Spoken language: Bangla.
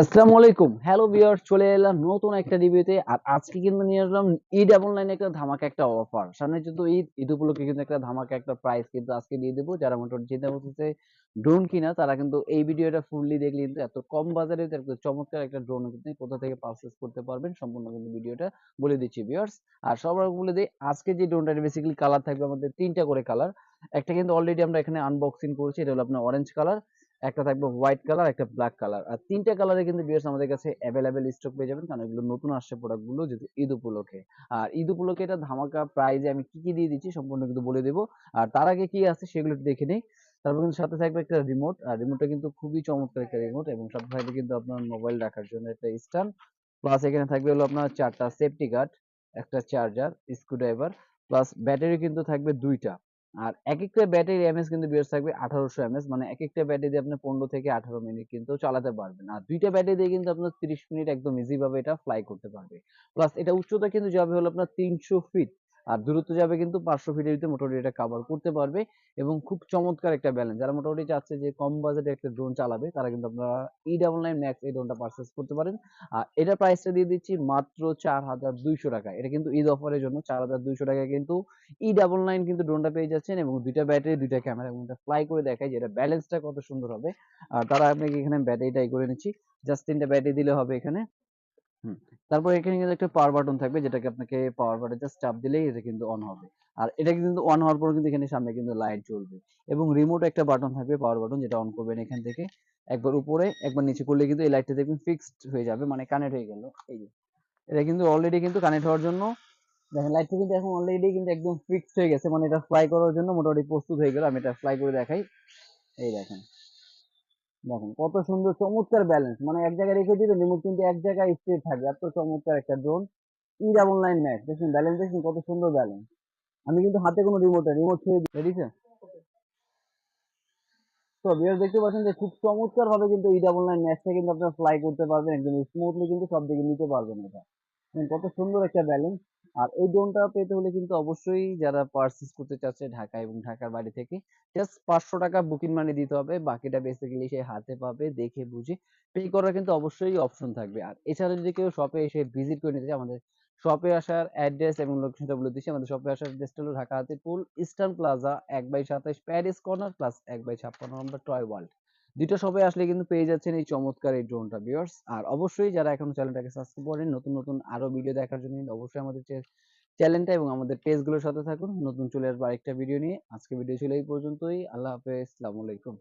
আসসালামু আলাইকুম। হ্যালো ভিউয়ার্স চলে এলাম নতুন একটা রিভিউতে আর আজকে কিন্তু নিয়ে আসলাম ঈদ অনলাইনে একটা ধামাকা একটা অফার সামনে যেহেতু ঈদ ঈদ উপলক্ষে কিন্তু একটা ধামাকা একটা প্রাইস কিন্তু আজকে দিয়ে দেবো। যারা মোটামুটি চিন্তা করতেছে ড্রোন কিনা, তারা কিন্তু এই ভিডিওটা ফুললি দেখলে কিন্তু এত কম বাজারে চমৎকার একটা ড্রোন কিন্তু কোথা থেকে পারচেস করতে পারবেন, সম্পূর্ণ কিন্তু ভিডিওটা বলে দিচ্ছি ভিউয়ার্স আর সবার বলে দিই, আজকে যে ড্রোনটা বেসিক্যালি কালার থাকবে আমাদের তিনটা করে কালার একটা কিন্তু অলরেডি আমরা এখানে আনবক্সিং করেছি, এটা হলো আপনার অরেঞ্জ কালার একটা থাকবে হোয়াইট কালার একটা ব্ল্যাক কালার আর তিনটা কালারে কিন্তু ভিউয়ার্স আমাদের কাছে অ্যাভেলেবেল স্টক পেয়ে যাবেন, কারণ এগুলো নতুন আসছে প্রোডাক্টগুলো যেহেতু ঈদ উপলক্ষে। আর ঈদ উপলক্ষে এটা ধামাকা প্রাইজে আমি কি কি দিয়ে দিচ্ছি সম্পূর্ণ কিন্তু বলে দেবো। আর তার আগে কি আছে সেগুলো একটু দেখে নেই। তারপর কিন্তু সাথে থাকবে একটা রিমোট আর রিমোটটা কিন্তু খুবই চমৎকার একটা রিমোট এবং সাথে থাকবে কিন্তু আপনার মোবাইল রাখার জন্য একটা স্ট্যান্ড প্লাস এখানে থাকবে হলো আপনার চারটা সেফটি গার্ড একটা চার্জার স্ক্রুড্রাইভার প্লাস ব্যাটারি কিন্তু থাকবে দুইটা। আর এক একটা ব্যাটারি এমএস কিন্তু বিয়ার্স থাকবে আঠারোশো এমএস মানে এক একটা ব্যাটারি দিয়ে আপনি পনেরো থেকে আঠারো মিনিট কিন্তু চালাতে পারবেন। আর দুইটা ব্যাটারি দিয়ে কিন্তু আপনার তিরিশ মিনিট একদম ইজি ভাবে এটা ফ্লাই করতে পারবে। প্লাস এটা উচ্চতা কিন্তু যাবে হলো আপনার তিনশো ফিট আর দূরত্ব যাবে কিন্তু পাঁচশো ফিটের ভিতরে মোটামুটি এটা কাভার করতে পারবে এবং খুব চমৎকার একটা ব্যালেন্স যারা মোটামুটি চাচ্ছে যে কম বাজেটে একটা ড্রোন চালাবে, তারা কিন্তু আপনারা ই ডাবল নাইন ম্যাক্স এই ড্রোনটা পারচেস করতে পারেন। আর এটা প্রাইসটা দিয়ে দিচ্ছি মাত্র চার হাজার দুইশো টাকা। এটা কিন্তু ঈদ অফারের জন্য চার হাজার দুইশো টাকায় কিন্তু ই ডাবল নাইন কিন্তু ড্রোনটা পেয়ে যাচ্ছেন এবং দুইটা ব্যাটারি দুইটা ক্যামেরা এবং এটা ফ্লাই করে দেখায় যে এটা ব্যালেন্সটা কত সুন্দর হবে। আর তারা আপনাকে এখানে ব্যাটারিটাই করে নিচ্ছি। জাস্ট তিনটা ব্যাটারি দিলে হবে এখানে। তারপর এখানে কিন্তু একটা পাওয়ার বাটন থাকবে, যেটাকে আপনাকে পাওয়ার বাটন জাস্ট চাপ দিলেই এটা কিন্তু অন হবে। আর এটা কিন্তু অন হওয়ার পর কিন্তু এখানে সামনে কিন্তু লাইট জ্বলবে। এবং রিমোট একটা বাটন থাকবে পাওয়ার বাটন যেটা অন করবেন এখান থেকে। একবার উপরে, একবার নিচে করলে কিন্তু এই লাইটটা দেখবেন ফিক্সড হয়ে যাবে মানে কানেক্ট হয়ে গেল। এই যে, এটা কিন্তু অলরেডি কিন্তু কানেক্ট হওয়ার জন্য, দেখেন লাইটটা কিন্তু এখন অলরেডি কিন্তু একদম ফিক্সড হয়ে গেছে মানে এটা ফ্লাই করার জন্য মোটামুটি প্রস্তুত হয়ে গেল। আমি এটা ফ্লাই করে দেখাই। এই দেখেন। দেখেন, কত সুন্দর চমৎকার ব্যালেন্স মানে এক জায়গায় রেখে দিলে রিমোট কিন্তু এক জায়গায় স্থির থাকবে এত চমৎকার একটা drone E double nine max দেখুন ব্যালেন্স দেখুন কত সুন্দর ব্যালেন্স আমি কিন্তু হাতে কোনো রিমোট রিমোট ছেড়ে দিই। রেডি তো? ভিউয়ার দেখতে পাচ্ছেন যে খুব চমৎকার ভাবে কিন্তু ই ডাবল নাইন ম্যাক্সটা কিন্তু আপনারা ফ্লাই করতে পারবেন একদম স্মুথলি কিন্তু সব দিকে নিতে পারবেন এটা। কত সুন্দর একটা ব্যালেন্স আর এই ড্রোনটা পেতে হলে কিন্তু অবশ্যই যারা পারচেস করতে চাচ্ছে ঢাকা এবং ঢাকার বাইরে থেকে জাস্ট পাঁচশো টাকা বুকিং মানি দিতে হবে। বাকিটা বেসিক্যালি সে হাতে পাবে, দেখে বুঝে পে করার কিন্তু অবশ্যই অপশন থাকবে। আর এছাড়া যদি কেউ শপে এসে ভিজিট করে নিতে চায়, আমাদের শপে আসার অ্যাড্রেস এবং লোকেশনটা বলে দিচ্ছি। আমাদের শপে আসার অ্যাড্রেসটা হলো ঢাকা হাতিপুল ইস্টার্ন প্লাজা এক বাই সাতাইশ প্যারিস কর্নার প্লাস এক বাই ছাপ্পান্ন নম্বর টয় ওয়ার্ল্ড দুটো সবাই আসলে কিন্তু পেয়ে যাচ্ছেন এই চমৎকার এই ড্রোনটা ভিউয়ার্স আর অবশ্যই যারা এখনও চ্যানেলটাকে সাবস্ক্রাইব করেন নতুন নতুন আরও ভিডিও দেখার জন্য অবশ্যই আমাদের চ্যানেলটা এবং আমাদের পেজগুলোর সাথে থাকুন। নতুন চলে আসব আরেকটা ভিডিও নিয়ে। আজকে ভিডিও ছিল এই পর্যন্তই। আল্লাহ হাফেজ। আসসালামু আলাইকুম।